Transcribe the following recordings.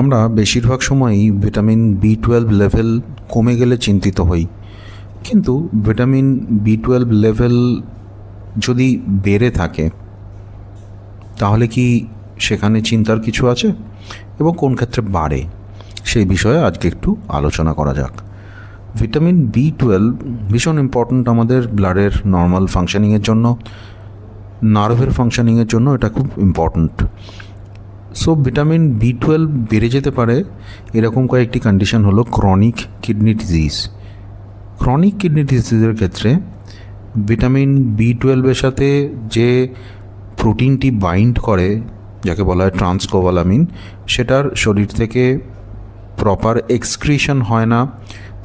আমরা বেশিরভাগ সময়ই ভিটামিন বি টুয়েলভ লেভেল কমে গেলে চিন্তিত হই। কিন্তু ভিটামিন বি টুয়েলভ লেভেল যদি বেড়ে থাকে, তাহলে কি সেখানে চিন্তার কিছু আছে? এবং কোন ক্ষেত্রে বাড়ে? সেই বিষয়ে আজকে একটু আলোচনা করা যাক। ভিটামিন বি টুয়েলভ ভীষণ ইম্পর্ট্যান্ট আমাদের ব্লাডের নর্মাল ফাংশানিংয়ের জন্য নার্ভের ফাংশানিংয়ের জন্য এটা খুব important so vitamin B twelve বেড়ে যেতে পারে, এরকম কয়েকটি কন্ডিশন হলো chronic kidney disease chronic kidney ডিজিজের ক্ষেত্রে ভিটামিন বি টুয়েলভের সাথে যে প্রোটিনটি বাইন্ড করে, যাকে বলা হয় ট্রান্সকোভালামিন সেটার শরীর থেকে প্রপার এক্সক্রিশন হয় না,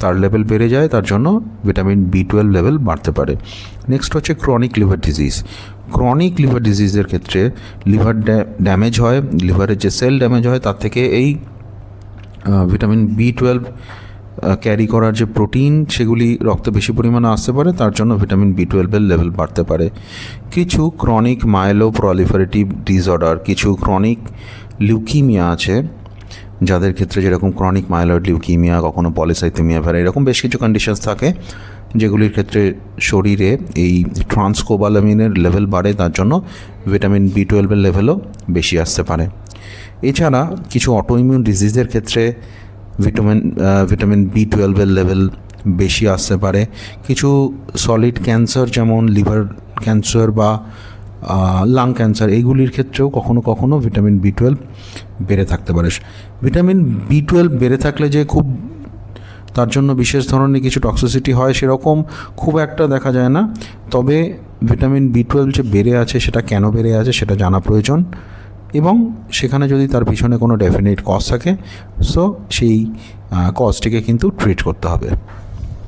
তার লেভেল বেড়ে যায়, তার জন্য ভিটামিন বি টুয়েলভ লেভেল বাড়তে পারে। নেক্সট হচ্ছে chronic liver disease chronic liver ডিজিজের ক্ষেত্রে লিভার ড্যামেজ হয় লিভারের যে সেল ড্যামেজ হয়, তার থেকে এই ভিটামিন বি টুয়েলভ ক্যারি করার যে প্রোটিন সেগুলি রক্তে বেশি পরিমাণে আসতে পারে, তার জন্য ভিটামিন বি টুয়েলভের লেভেল বাড়তে পারে। কিছু ক্রনিক মাইলো প্রলিফারেটিভ ডিসঅর্ডার কিছু ক্রনিক লিউকিমিয়া আছে যাদের ক্ষেত্রে যেরকম ক্রনিক মাইলয়েড লিউকিমিয়া কখনো পলিসাইথেমিয়া ভ্যারা এরকম বেশ কিছু কন্ডিশনস থাকে যেগুলির ক্ষেত্রে শরীরে এই ট্রান্সকোবালামিনের লেভেল বাড়ে, তার জন্য ভিটামিন বি টুয়েলভের লেভেলও বেশি আসতে পারে। এছাড়া কিছু অটোইমিউন ডিজিজের ক্ষেত্রে ভিটামিন ভিটামিন বি টুয়েলভের লেভেল বেশি আসতে পারে। কিছু সলিড ক্যান্সার যেমন লিভার ক্যান্সার বা লাং ক্যান্সার এইগুলির ক্ষেত্রেও কখনো কখনো ভিটামিন বি টুয়েলভ বেড়ে থাকতে পারে। ভিটামিন বি টুয়েলভ বেড়ে থাকলে যে খুব তার জন্য বিশেষ ধরনের কিছু টক্সিসিটি হয় সেরকম খুব একটা দেখা যায় না। তবে ভিটামিন বি টুয়েলভ যে বেড়ে আছে সেটা কেন বেড়ে আছে সেটা জানা প্রয়োজন এবং সেখানে যদি তার পিছনে কোনো ডেফিনেট কজ থাকে সো সেই কজটিকে কিন্তু ট্রিট করতে হবে।